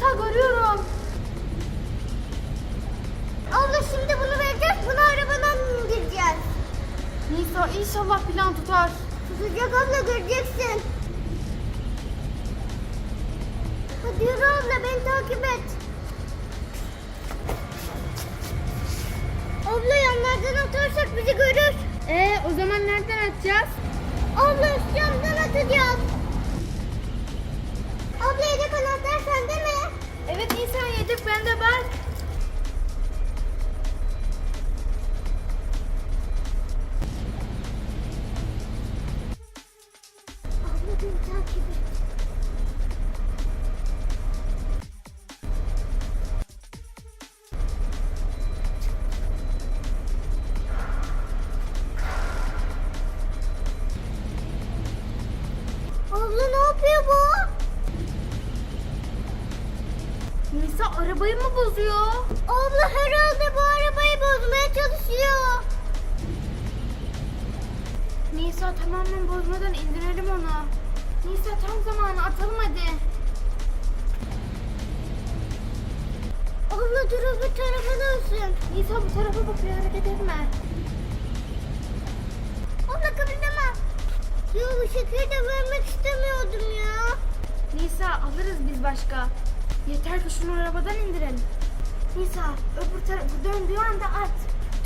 Nisa görüyorum. Abla şimdi bunu vereceğiz. Bunu arabadan indireceğiz. Nisa inşallah plan tutar. Tutacak abla göreceksin. Hadi yürü abla beni takip et. Abla yanlardan atarsak bizi görür. Ee o zaman nereden atacağız? Abla üst camdan atacağız. Abla yedek anahtar sende mi? Evet Nisa yedek bende var. Abla bozuyor? Abla herhalde bu arabayı bozmaya çalışıyor. Nisa tamamen bozmadan indirelim onu. Nisa tam zamanı atalım hadi. Abla dur öbür tarafa dönsün. Nisa bu tarafa bakıyor hareket etme. Abla kıpırdama. Ya bu şekilde vermek istemiyordum ya. Nisa alırız biz başka. Yeter ki şunu arabadan indirelim. Nisa öbür tarafa döndüğü anda at.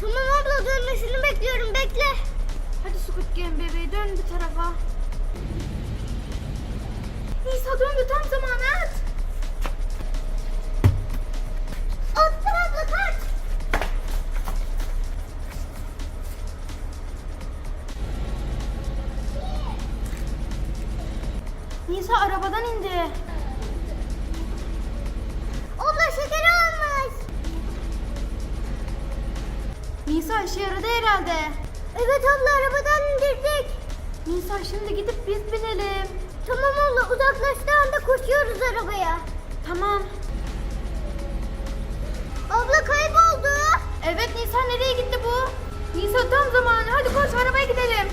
Tamam abla dönmesini bekliyorum bekle. Hadi Squid Game bebeği dön bir tarafa. Nisa döndü tam zamanı at. Attım abla kaç. Nisa arabadan indi. Nisa işe yaradı herhalde. Evet abla arabadan indirdik. Nisa şimdi gidip biz binelim. Tamam abla uzaklaştığı anda koşuyoruz arabaya. Tamam. Abla kayboldu. Evet Nisa nereye gitti bu? Nisa tam zamanı. Hadi koş arabaya gidelim.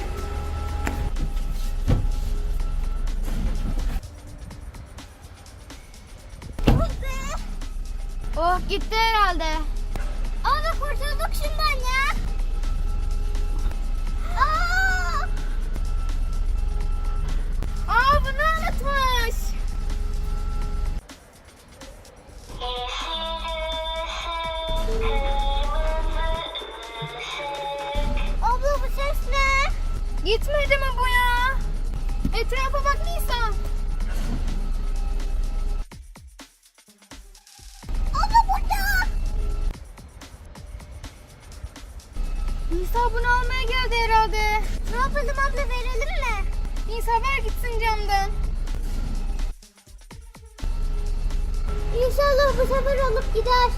Oh gitti herhalde. Nisa bunu almaya geldi herhalde. Ne yapalım abla verelim mi? Nisa ver gitsin camdan. İnşallah bu sefer alıp gider.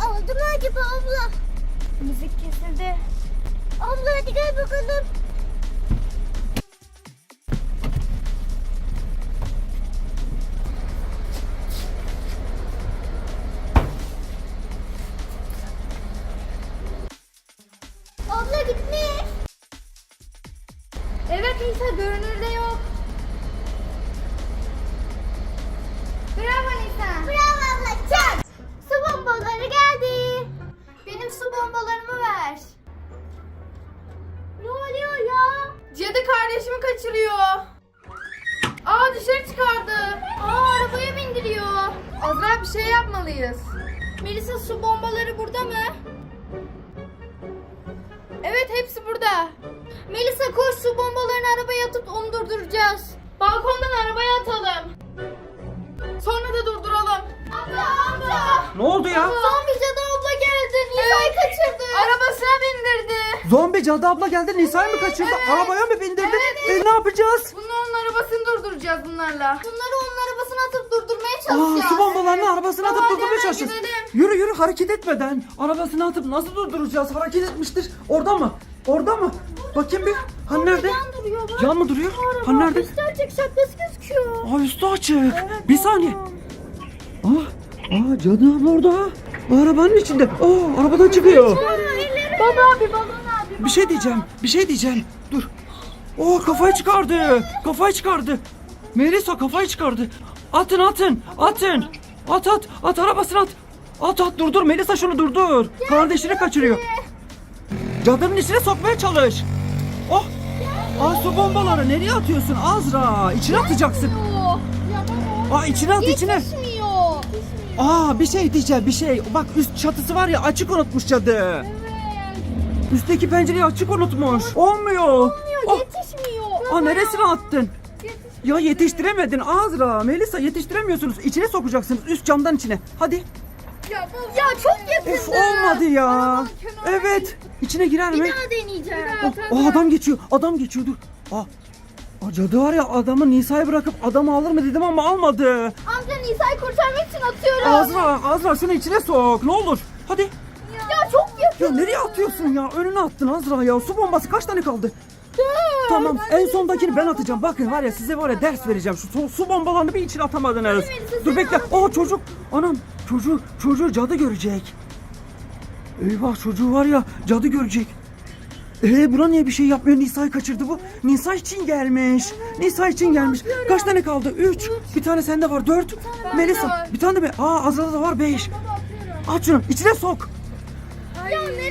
Aldı mı acaba abla? Kesildi. Abla hadi gel bakalım. Kardeşimi kaçırıyor. Aa dışarı çıkardı. Aa arabaya bindiriyor. Azra bir şey yapmalıyız. Melisa su bombaları burada mı? Evet hepsi burada. Melisa koş su bombalarını arabaya atıp onu durduracağız. Balkondan arabaya atalım. Sonra da durduralım. Abla abla. Ne oldu ya? Abla geldi. Nisa'yı kaçırdı. Arabasına bindirdi. Zombi cadı abla geldi Nisa'yı mı kaçırdı? Arabaya mı bindirdi? E, ne yapacağız? Bunu onun arabasını durduracağız bunlarla. Bunları onun arabasına atıp durdurmaya Aa, çalışacağız. su bombalarını arabasına atıp Hadi durdurmaya çalışacağız. gidelim. Yürü yürü hareket etmeden arabasına atıp nasıl durduracağız? Hareket etmiştir. Orada mı? Orada mı? Bakayım bir. Han nerede? Yan duruyor bak. Yan mı duruyor? Araba Han nerede? gösterecek şapkası gözüküyor. Aa üstü açık. bir saniye. Aa, aa cadı abla orada. Arabanın içinde. Aa arabadan çıkıyor. Baba abi. Bir şey diyeceğim. Bir şey diyeceğim. Dur. Oo kafayı çıkardı. Kafayı çıkardı. Melisa kafayı çıkardı. Atın atın. Atın. At at. At arabasını at. At at dur dur Melisa şunu durdur. Kardeşini kaçırıyor. Cadının içine sokmaya çalış. Oh. Aa su bombaları nereye atıyorsun Azra? İçine atacaksın. Aa içine at içine. Aa bir şey diyeceğim bir şey. Bak üst çatısı var ya açık unutmuş cadı. Üstteki pencereyi açık unutmuş. Olmuyor. Oh. Yetişmiyor. Aa neresine attın? Ya yetiştiremedin Azra. Melisa yetiştiremiyorsunuz. İçine sokacaksınız. Üst camdan içine. Hadi. Ya, ya çok yakındı. Of olmadı ya. Evet. İçine girer Bir mi? daha deneyeceğim. Oh, aa, adam geçiyor. Adam geçiyor dur. Aa. Aa, cadı var ya adamı Nisa'yı bırakıp adamı alır mı dedim ama almadı. Amca Nisa'yı kurtarmak için atıyorum. Azra, Azra şunu içine sok. Ne olur. Hadi. Ya nereye atıyorsun ya? Önüne attın Azra ya. Su bombası kaç tane kaldı? Tamam en sondakini ben atacağım. Bakın var ya size var ya ders vereceğim. Şu su, su bombalarını bir içine atamadınız. Dur bekle. Aa çocuk. Anam çocuğu çocuğu cadı görecek. Eyvah çocuğu var ya cadı görecek. Ee buna niye bir şey yapmıyor? Nisa'yı kaçırdı bu. Nisa için gelmiş. Nisa için gelmiş. Kaç tane kaldı? Üç. Bir tane sende var. Dört. Melisa. Bir tane de be. Aa Azra'da da var. Beş. Aç şunu. İçine sok.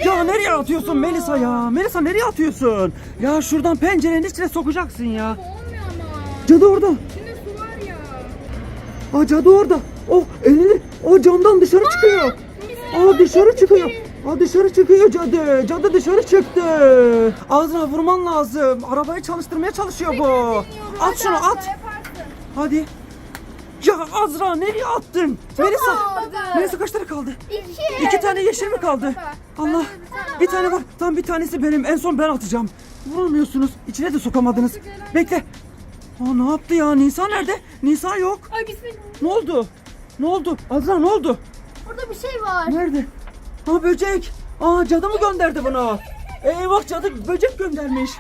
Ya nereye? Ya nereye atıyorsun Melisa ya? Melisa nereye atıyorsun? Ya şuradan pencerenin içine sokacaksın ya. Olmuyor ama. Cadı orada. İçinde su var ya. Aa cadı orada. Oh elini o camdan dışarı çıkıyor. Aa dışarı çıkıyor. Aa dışarı çıkıyor cadı. Cadı dışarı çıktı. Azra vurman lazım. Arabayı çalıştırmaya çalışıyor bu. At şunu at. Yaparsın. Hadi. Ya Azra nereye attın? Melisa. kaldı. Melisa kaç tane kaldı? İki. İki tane yeşil mi kaldı? Allah. Bir tane var. Tam bir tanesi benim. En son ben atacağım. Vuramıyorsunuz. İçine de sokamadınız. Bekle. Aa ne yaptı ya? Nisa nerede? Nisa yok. Ay bismillah. Ne oldu? Ne oldu? Azra ne oldu? Burada bir şey var. Nerede? Aa böcek. Aa cadı mı gönderdi bunu? Eyvah cadı böcek göndermiş.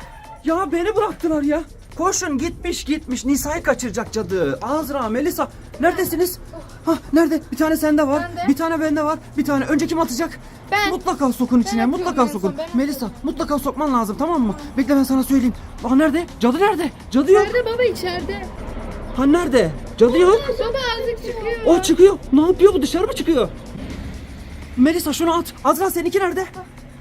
Ya beni bıraktılar ya. Koşun gitmiş gitmiş. Nisa'yı kaçıracak cadı. Azra, Melisa neredesiniz? Ha nerede? Bir tane sende var. Bende. Bir tane bende var. Bir tane önce kim atacak? Ben. Mutlaka sokun içine. atıyorum mutlaka en son, sokun. ben atıyorum. Melisa mutlaka sokman lazım tamam mı? Bekle ben sana söyleyeyim. Aa nerede? Cadı nerede? Cadı yok. Nerede baba içeride? Ha nerede? Cadı yok. Baba azıcık çıkıyor. O çıkıyor. Ne yapıyor bu? Dışarı mı çıkıyor? Melisa şunu at. Azra seninki nerede?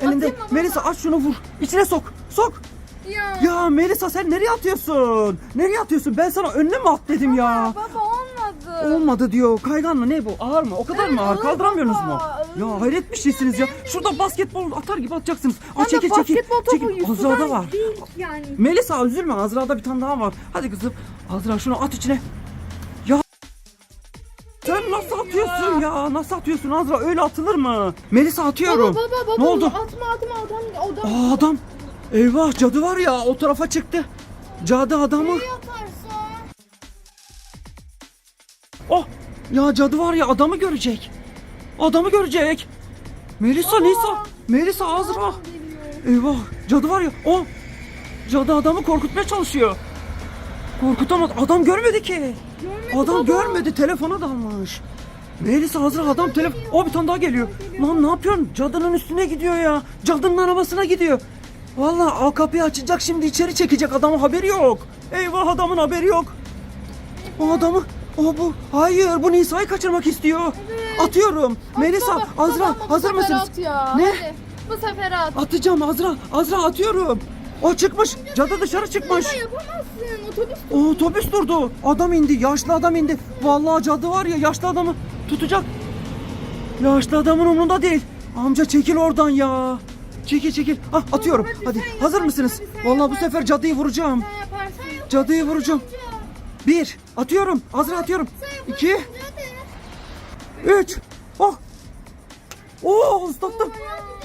Elinde. Melisa aç şunu vur. İçine sok. Sok. Ya. Ya Melisa sen nereye atıyorsun? Nereye atıyorsun? Ben sana önüne mi at dedim ya? Baba olmadı. Olmadı diyor. Kaygan mı? Ne bu? Ağır mı? O kadar mı ağır? ağır Kaldıramıyorsunuz mu? baba. Ya hayret bir şeysiniz ya. Şurada basketbol atar gibi atacaksınız. Aa, Ama çekil çekil. basketbol topu Çekil. Azra'da var. değil yani. Melisa üzülme. Azra'da bir tane daha var. Hadi kızım. Azra şunu at içine. Ya sen nasıl atıyorsun ya? Nasıl atıyorsun Azra? Öyle atılır mı? Melisa atıyorum. Baba baba baba. Ne oldu? Atma atma adam adam. Aa adam. Eyvah cadı var ya o tarafa çıktı. Cadı adamı. yaparsa? Oh ya cadı var ya adamı görecek. Adamı görecek. Melisa Nisa. Melisa Azra. Eyvah cadı var ya. O. Cadı adamı korkutmaya çalışıyor. Korkutamadı. Adam görmedi ki. adam görmedi. Telefona dalmış. Melisa Azra adam telefon. O bir tane daha geliyor. Lan ne yapıyorsun? Cadının üstüne gidiyor ya. Cadının arabasına gidiyor. Vallahi o kapıyı açacak şimdi içeri çekecek adamın haberi yok. Eyvah adamın haberi yok. O adamı o bu. Hayır bu Nisa'yı kaçırmak istiyor. Atıyorum. Melisa, Baba, Azra baba, bu hazır sefer mısınız? At ya. Ne? Hadi. Bu sefer at. Atacağım Azra. Azra atıyorum. O çıkmış. Cadı dışarı çıkmış. Baba yapamazsın. Otobüs O otobüs durdu. Adam indi. Yaşlı adam indi. Vallahi cadı var ya yaşlı adamı tutacak. Yaşlı adamın umurunda değil. Amca çekil oradan ya. Çekil çekil. Ah atıyorum. hadi Hazır mısınız? Vallahi bu sefer cadıyı vuracağım. Cadıyı vuracağım. Bir. Atıyorum. Azra atıyorum. İki. Üç. Oh. Oo ıslattım.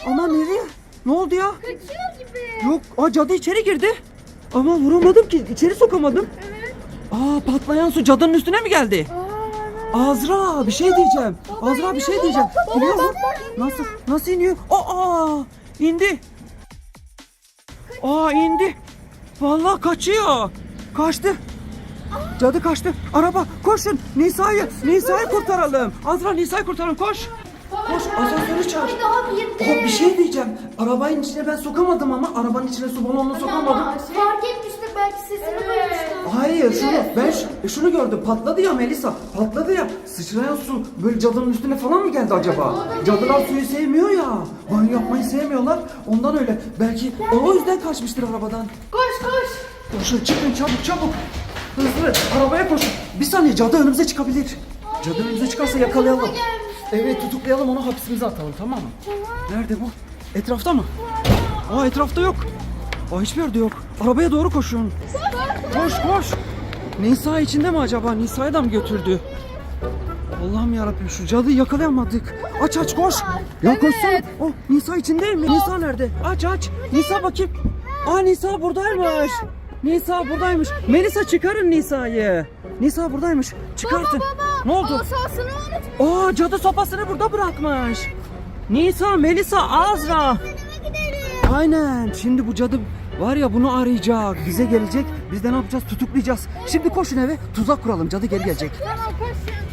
Ama nereye? Ne oldu ya? Kaçıyor gibi. Yok. Aa cadı içeri girdi. Ama vuramadım ki. İçeri sokamadım. Evet. Aa patlayan su cadının üstüne mi geldi? Azra bir şey diyeceğim. Azra bir şey diyeceğim. Biliyor musun? Nasıl? Nasıl iniyor? Aa indi. Aa indi. Vallahi kaçıyor. Kaçtı. Cadı kaçtı. Araba koşun. Nisa'yı Nisa'yı kurtaralım. Azra Nisa'yı kurtaralım koş. Koş asansörü çağır. Ay daha Oh, bir şey diyeceğim. Arabanın içine ben sokamadım ama arabanın içine su balonunu sokamadım. Ama fark etmiştir belki sesini duymuştur. Hayır şunu ben ş- şunu gördüm patladı ya Melisa patladı ya sıçrayan su böyle cadının üstüne falan mı geldi acaba? Cadılar suyu sevmiyor ya banyo yapmayı sevmiyorlar ondan öyle belki o yüzden kaçmıştır arabadan. Koş koş. Koşun çıkın çabuk çabuk hızlı arabaya koşun bir saniye cadı önümüze çıkabilir. Cadı önümüze çıkarsa yakalayalım. Evet tutuklayalım onu hapsimize atalım tamam mı? Nerede bu? Etrafta mı? Aa etrafta yok. Aa hiçbir yerde yok. Arabaya doğru koşun. Koş koş. Nisa içinde mi acaba? Nisa'yı da mı götürdü? Allah'ım yarabbim şu cadıyı yakalayamadık. Aç aç koş. Ya koşsana. Oh Nisa içinde mi? Nisa nerede? Aç aç. Nisa bakayım. Aa Nisa buradaymış. Nisa buradaymış. Melisa çıkarın Nisa'yı. Nisa buradaymış. Çıkartın. Ne oldu? Asasını. Aa cadı sopasını burada bırakmış. Nisa, Melisa, Azra. Aynen. Şimdi bu cadı var ya bunu arayacak. Bize gelecek. Biz de ne yapacağız? Tutuklayacağız. Şimdi koşun eve. Tuzak kuralım. Cadı geri gelecek. Tamam koş.